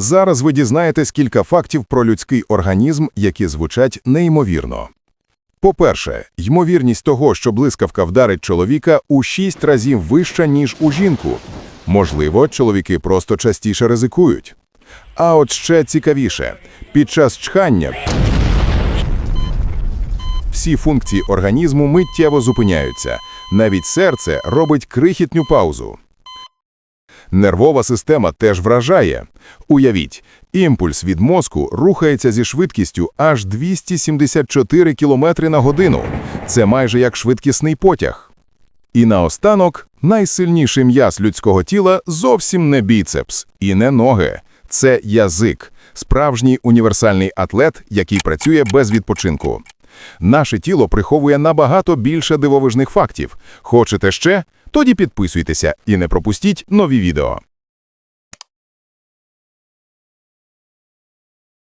Зараз ви дізнаєтесь кілька фактів про людський організм, які звучать неймовірно. По-перше, ймовірність того, що блискавка вдарить чоловіка, у 6 разів вища, ніж у жінку. Можливо, чоловіки просто частіше ризикують. А от ще цікавіше, під час чхання всі функції організму миттєво зупиняються. Навіть серце робить крихітню паузу. Нервова система теж вражає. Уявіть, імпульс від мозку рухається зі швидкістю аж 274 км на годину. Це майже як швидкісний потяг. І наостанок, найсильніший м'яз людського тіла зовсім не біцепс і не ноги. Це язик, справжній універсальний атлет, який працює без відпочинку. Наше тіло приховує набагато більше дивовижних фактів. Хочете ще? Тоді підписуйтеся і не пропустіть нові відео.